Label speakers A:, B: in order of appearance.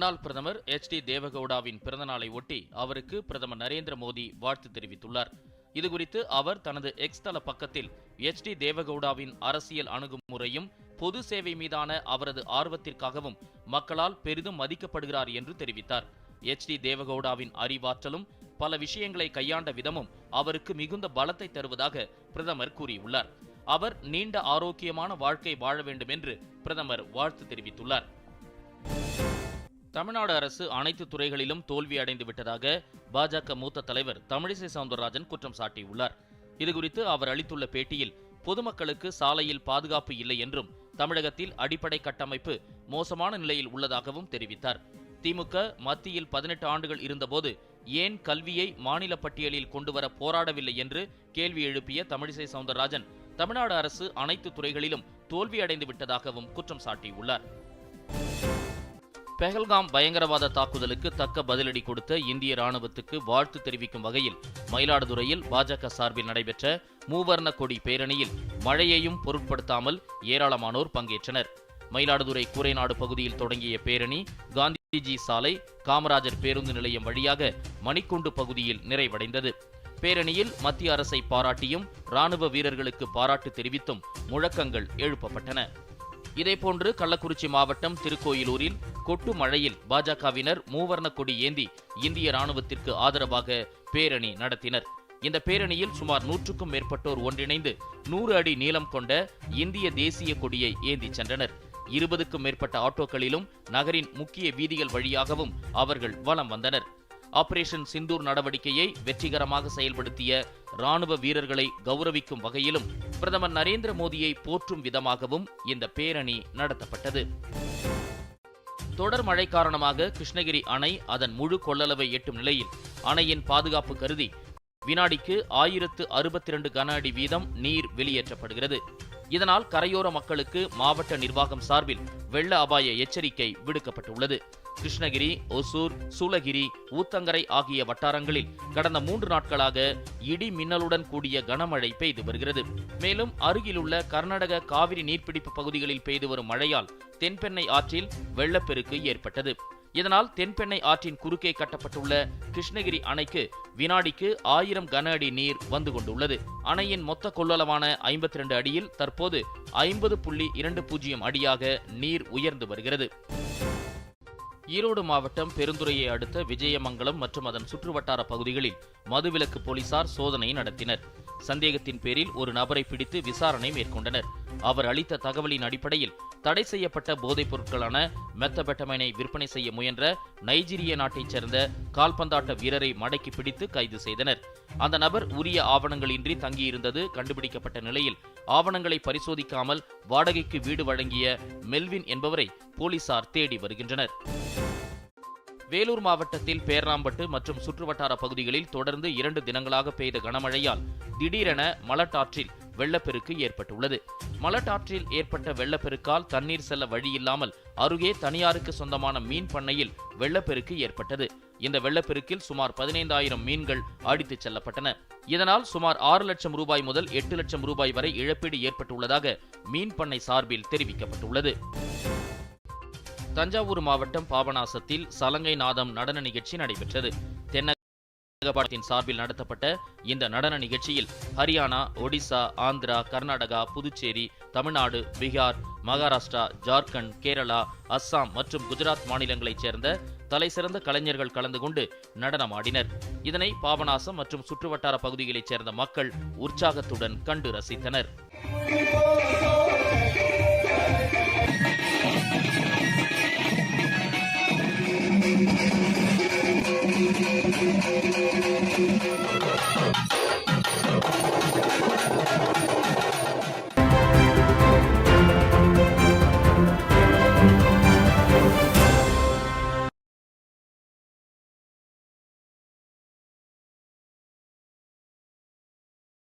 A: முன்னாள் பிரதமர் H. D. தேவகவுடாவின் பிறந்தநாளை ஒட்டி அவருக்கு பிரதமர் நரேந்திர மோடி வாழ்த்து தெரிவித்துள்ளார். இதுகுறித்து அவர் தனது எக்ஸ் தள பக்கத்தில் எச். டி. தேவகவுடாவின் அரசியல் அணுகுமுறையும் பொது சேவை மீதான அவரது ஆர்வத்திற்காகவும் மக்களால் பெரிதும் மதிக்கப்படுகிறார் என்று தெரிவித்தார். எச். டி. தேவகவுடாவின் அறிவாற்றலும் பல விஷயங்களை கையாண்ட விதமும் அவருக்கு மிகுந்த பலத்தை தருவதாக பிரதமர் கூறியுள்ளார். அவர் நீண்ட ஆரோக்கியமான வாழ்க்கை வாழ வேண்டும் என்று பிரதமர் வாழ்த்து தெரிவித்துள்ளார். தமிழ்நாடு அரசு அனைத்து துறைகளிலும் தோல்வி அடைந்து விட்டதாக பாஜக மூத்த தலைவர் தமிழிசை சவுந்தரராஜன் குற்றம் சாட்டியுள்ளார். இதுகுறித்து அவர் அளித்துள்ள பேட்டியில் பொதுமக்களுக்கு சாலையில் பாதுகாப்பு இல்லை என்றும் தமிழகத்தில் அடிப்படை கட்டமைப்பு மோசமான நிலையில் உள்ளதாகவும் தெரிவித்தார். திமுக மத்தியில் பதினெட்டு ஆண்டுகள் இருந்தபோது ஏன் கல்வியை மாநில பட்டியலில் கொண்டுவர போராடவில்லை என்று கேள்வி எழுப்பிய தமிழிசை சவுந்தரராஜன் தமிழ்நாடு அரசு அனைத்து துறைகளிலும் தோல்வியடைந்து விட்டதாகவும் குற்றம் சாட்டியுள்ளார். பெஹல்காம் பயங்கரவாத தாக்குதலுக்கு தக்க பதிலடி கொடுத்த இந்திய ராணுவத்துக்கு வாழ்த்து தெரிவிக்கும் வகையில் மயிலாடுதுறையில் பாஜக சார்பில் நடைபெற்ற மூவர்ண கொடி பேரணியில் மழையையும் பொருட்படுத்தாமல் ஏராளமானோர் பங்கேற்றனர். மயிலாடுதுறை கூரைநாடு பகுதியில் தொடங்கிய பேரணி காந்திஜி சாலை காமராஜர் பேருந்து நிலையம் வழியாக மணிக்குண்டு பகுதியில் நிறைவடைந்தது. பேரணியில் மத்திய அரசை பாராட்டியும் ராணுவ வீரர்களுக்கு பாராட்டு தெரிவித்தும் முழக்கங்கள் எழுப்பப்பட்டன. இதேபோன்று கள்ளக்குறிச்சி மாவட்டம் திருக்கோயிலூரில் கொட்டு மழையில் பாஜகவினர் மூவர்ண கொடி ஏந்தி இந்திய ராணுவத்திற்கு ஆதரவாக பேரணி நடத்தினர். இந்த பேரணியில் சுமார் நூற்றுக்கும் மேற்பட்டோர் ஒன்றிணைந்து நூறு அடி நீளம் கொண்ட இந்திய தேசிய கொடியை ஏந்தி சென்றனர். இருபதுக்கும் மேற்பட்ட ஆட்டோக்களிலும் நகரின் முக்கிய வீதிகள் வழியாகவும் அவர்கள் வலம் வந்தனர். ஆபரேஷன் சிந்தூர் நடவடிக்கையை வெற்றிகரமாக செயல்படுத்திய ராணுவ வீரர்களை கௌரவிக்கும் வகையிலும் பிரதமர் நரேந்திர மோடியை போற்றும் விதமாகவும் இந்த பேரணி நடத்தப்பட்டது. தொடர் மழை காரணமாக கிருஷ்ணகிரி அணை அதன் முழு கொள்ளளவை எட்டும் நிலையில் அணையின் பாதுகாப்பு கருதி வினாடிக்கு ஆயிரத்து அறுபத்தி இரண்டு கன அடி வீதம் நீர் வெளியேற்றப்படுகிறது. இதனால் கரையோர மக்களுக்கு மாவட்ட நிர்வாகம் சார்பில் வெள்ள அபாய எச்சரிக்கை விடுக்கப்பட்டுள்ளது. கிருஷ்ணகிரி ஒசூர் சூளகிரி ஊத்தங்கரை ஆகிய வட்டாரங்களில் கடந்த மூன்று நாட்களாக இடி மின்னலுடன் கூடிய கனமழை பெய்து வருகிறது. மேலும் அருகிலுள்ள கர்நாடக காவிரி நீர்பிடிப்பு பகுதிகளில் பெய்து வரும் மழையால் தென்பெண்ணை ஆற்றில் வெள்ளப்பெருக்கு ஏற்பட்டது. இதனால் தென்பெண்ணை ஆற்றின் குறுக்கே கட்டப்பட்டுள்ள கிருஷ்ணகிரி அணைக்கு வினாடிக்கு ஆயிரம் கன அடி நீர் வந்து கொண்டுள்ளது. அணையின் மொத்த கொள்ளளவான ஐம்பத்தி ரெண்டு அடியில் தற்போது ஐம்பது புள்ளி இரண்டு பூஜ்ஜியம் அடியாக நீர் உயர்ந்து வருகிறது. ஈரோடு மாவட்டம் பெருந்துறையை அடுத்த விஜயமங்கலம் மற்றும் அதன் சுற்றுவட்டார பகுதிகளில் மதுவிலக்கு போலீசார் சோதனை நடத்தினர். சந்தேகத்தின் பேரில் ஒரு நபரை பிடித்து விசாரணை மேற்கொண்டனர். அவர் அளித்த தகவலின் அடிப்படையில் தடை செய்யப்பட்ட போதைப் பொருட்களான மெத்தபெட்டமைனை விற்பனை செய்ய முயன்ற நைஜீரிய நாட்டைச் சேர்ந்த கால்பந்தாட்ட வீரரை மடக்கி பிடித்து கைது செய்தனர். அந்த நபர் உரிய ஆவணங்களின்றி தங்கியிருந்தது கண்டுபிடிக்கப்பட்ட நிலையில் ஆவணங்களை பரிசோதிக்காமல் வாடகைக்கு வீடு வழங்கிய மெல்வின் என்பவரை போலீசார் தேடி வருகின்றனர். வேலூர் மாவட்டத்தில் பேர்ணாம்பட்டு மற்றும் சுற்றுவட்டார பகுதிகளில் தொடர்ந்து இரண்டு தினங்களாக பெய்த கனமழையால் திடீரென மலட்டாற்றில் வெள்ளப்பெருக்கு ஏற்பட்டுள்ளது. மலட்டாற்றில் ஏற்பட்ட வெள்ளப்பெருக்கால் தண்ணீர் செல்ல வழியில்லாமல் அருகே தனியாருக்கு சொந்தமான மீன் பண்ணையில் வெள்ளப்பெருக்கு ஏற்பட்டது. இந்த வெள்ளப்பெருக்கில் சுமார் பதினைந்தாயிரம் மீன்கள் அடித்துச் செல்லப்பட்டன. இதனால் சுமார் ஆறு லட்சம் ரூபாய் முதல் எட்டு லட்சம் ரூபாய் வரை இழப்பீடு ஏற்பட்டுள்ளதாக மீன் பண்ணை சார்பில் தெரிவிக்கப்பட்டுள்ளது. தஞ்சாவூர் மாவட்டம் பாபநாசத்தில் சலங்கை நாதம் நடன நிகழ்ச்சி நடைபெற்றது. தென்னகபாடத்தின் சார்பில் நடத்தப்பட்ட இந்த நடன நிகழ்ச்சியில் ஹரியானா ஒடிசா ஆந்திரா கர்நாடகா புதுச்சேரி தமிழ்நாடு பீகார் மகாராஷ்டிரா ஜார்க்கண்ட் கேரளா அஸ்ஸாம் மற்றும் குஜராத் மாநிலங்களைச் சேர்ந்த தலைசிறந்த கலைஞர்கள் கலந்து கொண்டு நடனமாடினர் இதனை பாபநாசம் மற்றும் சுற்றுவட்டார பகுதிகளைச் சேர்ந்த மக்கள் உற்சாகத்துடன் கண்டு ரசித்தனர். thank you.